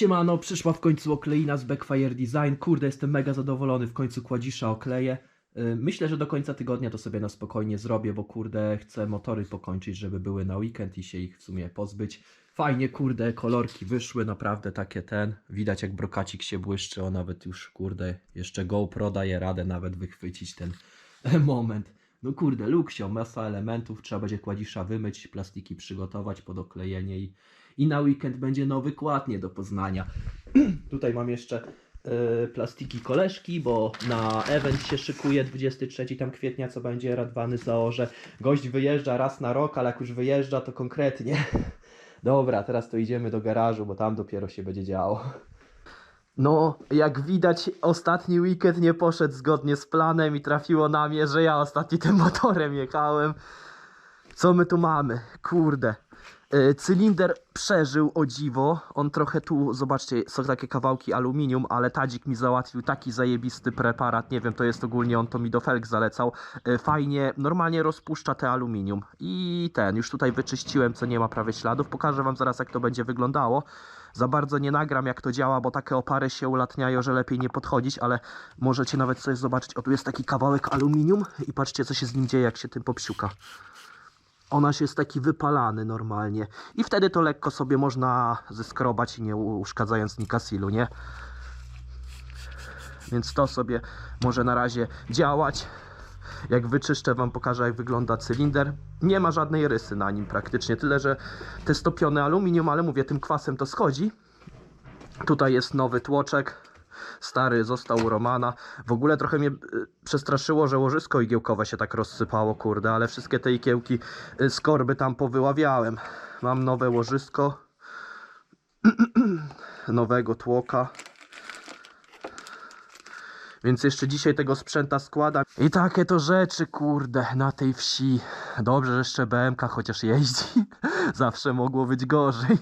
Siemano, przyszła w końcu okleina z Backfire Design. Kurde, jestem mega zadowolony, w końcu kładzisza okleję. Y, Myślę, że do końca tygodnia to sobie na spokojnie zrobię, bo kurde, chcę motory pokończyć, żeby były na weekend i się ich w sumie pozbyć. Fajnie, kurde, kolorki wyszły, naprawdę takie ten. Widać jak brokacik się błyszczy, o nawet już, kurde, jeszcze GoPro daje radę nawet wychwycić ten moment. No kurde, luksio, masa elementów, trzeba będzie kładzisza wymyć, plastiki przygotować pod oklejenie i, i na weekend będzie nowy kład nie do poznania. Tutaj mam jeszcze y, plastiki koleżki, bo na event się szykuje 23 tam kwietnia, co będzie radwany zaorze. Gość wyjeżdża raz na rok, ale jak już wyjeżdża, to konkretnie. Dobra, teraz to idziemy do garażu, bo tam dopiero się będzie działo. No, jak widać, ostatni weekend nie poszedł zgodnie z planem i trafiło na mnie, że ja ostatni tym motorem jechałem. Co my tu mamy? Kurde. Yy, Cylinder przeżył o dziwo. On trochę tu, zobaczcie, są takie kawałki aluminium, ale Tadzik mi załatwił taki zajebisty preparat. Nie wiem, to jest ogólnie, on to mi do felg zalecał. Yy, Fajnie, normalnie rozpuszcza te aluminium. I ten, już tutaj wyczyściłem, co nie ma prawie śladów. Pokażę wam zaraz, jak to będzie wyglądało. Za bardzo nie nagram, jak to działa, bo takie opary się ulatniają, że lepiej nie podchodzić, ale możecie nawet sobie zobaczyć. O, tu jest taki kawałek aluminium i patrzcie, co się z nim dzieje, jak się tym popsiuka ona się jest taki wypalany normalnie. I wtedy to lekko sobie można zeskrobać nie uszkadzając nikasilu, nie? Więc to sobie może na razie działać. Jak wyczyszczę wam pokażę jak wygląda cylinder. Nie ma żadnej rysy na nim praktycznie, tyle że te stopione aluminium, ale mówię tym kwasem to schodzi. Tutaj jest nowy tłoczek. Stary został u Romana. W ogóle trochę mnie y, przestraszyło, że łożysko igiełkowe się tak rozsypało, kurde, ale wszystkie te ikiełki y, z korby tam powyławiałem. Mam nowe łożysko. Nowego tłoka. Więc jeszcze dzisiaj tego sprzęta składam. I takie to rzeczy, kurde, na tej wsi. Dobrze, że jeszcze BMK chociaż jeździ. Zawsze mogło być gorzej.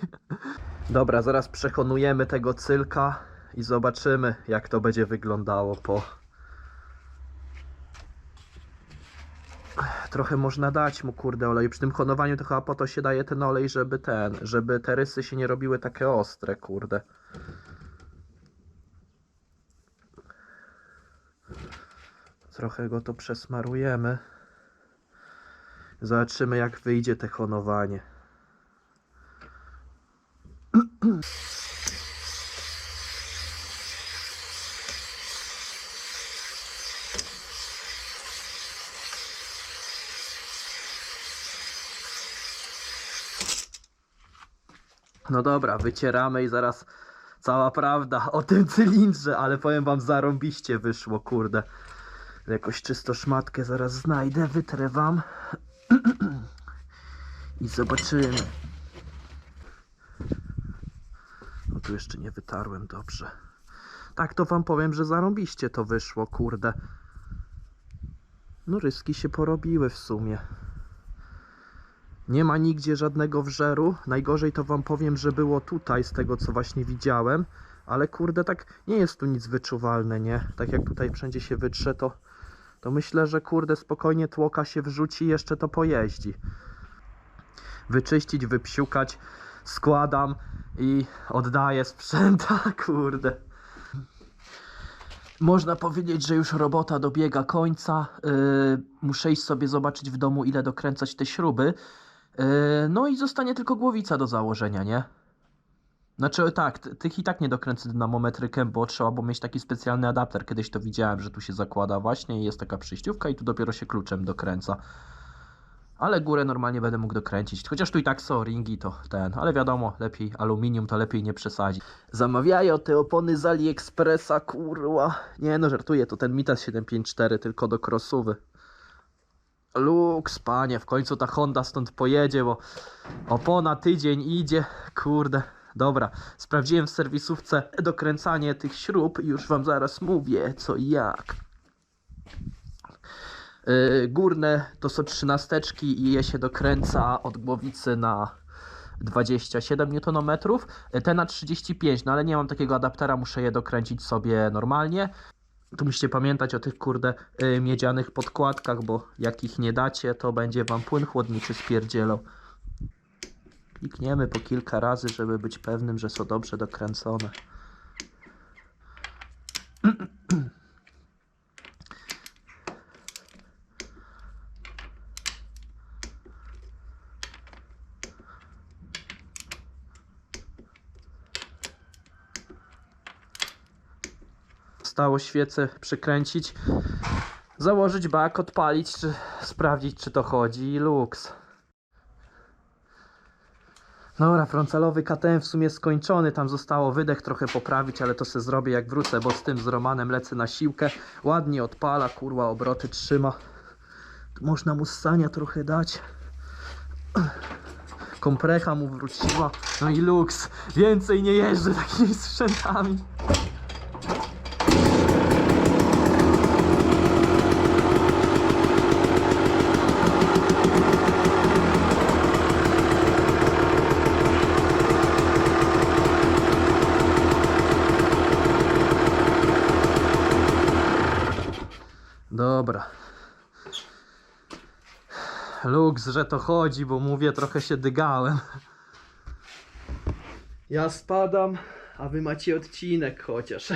Dobra, zaraz przekonujemy tego cylka i zobaczymy, jak to będzie wyglądało po. Trochę można dać mu kurde oleju. Przy tym honowaniu to chyba po to się daje ten olej, żeby ten, żeby te rysy się nie robiły takie ostre, kurde. Trochę go to przesmarujemy. Zobaczymy, jak wyjdzie te honowanie. No dobra, wycieramy i zaraz cała prawda o tym cylindrze, ale powiem wam, zarąbiście wyszło, kurde. Jakoś czysto szmatkę zaraz znajdę, wytrę wam. I zobaczymy. No tu jeszcze nie wytarłem dobrze. Tak to wam powiem, że zarąbiście to wyszło, kurde. No ryski się porobiły w sumie. Nie ma nigdzie żadnego wżeru. Najgorzej to wam powiem, że było tutaj z tego co właśnie widziałem. Ale kurde, tak nie jest tu nic wyczuwalne, nie? Tak jak tutaj wszędzie się wytrze, to, to myślę, że kurde spokojnie tłoka się wrzuci i jeszcze to pojeździ. Wyczyścić, wypsiukać, składam i oddaję sprzęta, kurde. Można powiedzieć, że już robota dobiega końca. Yy, muszę iść sobie zobaczyć w domu, ile dokręcać te śruby. Yy, no i zostanie tylko głowica do założenia, nie? Znaczy tak, tych i tak nie dokręcę dynamometrykiem, bo trzeba było mieć taki specjalny adapter. Kiedyś to widziałem, że tu się zakłada właśnie i jest taka przyjściówka i tu dopiero się kluczem dokręca. Ale górę normalnie będę mógł dokręcić. Chociaż tu i tak są ringi, to ten. Ale wiadomo, lepiej aluminium to lepiej nie przesadzić. Zamawiają te opony z AliExpressa, kurwa. Nie no, żartuję, to ten Mitas 754 tylko do crossowy. Lux, panie, w końcu ta Honda stąd pojedzie, bo opona tydzień idzie, kurde. Dobra, sprawdziłem w serwisówce dokręcanie tych śrub i już wam zaraz mówię co i jak. Yy, górne to są trzynasteczki i je się dokręca od głowicy na 27 Nm, yy, te na 35, no ale nie mam takiego adaptera, muszę je dokręcić sobie normalnie. Tu musicie pamiętać o tych kurde yy, miedzianych podkładkach, bo jak ich nie dacie, to będzie wam płyn chłodniczy spierdzielał. Klikniemy po kilka razy, żeby być pewnym, że są dobrze dokręcone. Stało świecę przykręcić, założyć bak, odpalić, czy sprawdzić, czy to chodzi i luks. Dobra, frontalowy KTM w sumie skończony, tam zostało wydech trochę poprawić, ale to se zrobię jak wrócę, bo z tym z Romanem lecę na siłkę. Ładnie odpala, kurwa, obroty trzyma. Tu można mu ssania trochę dać. Komprecha mu wróciła. No i luks. Więcej nie jeżdżę takimi sprzętami. Dobra. Luks, że to chodzi, bo mówię, trochę się dygałem. Ja spadam, a wy macie odcinek chociaż.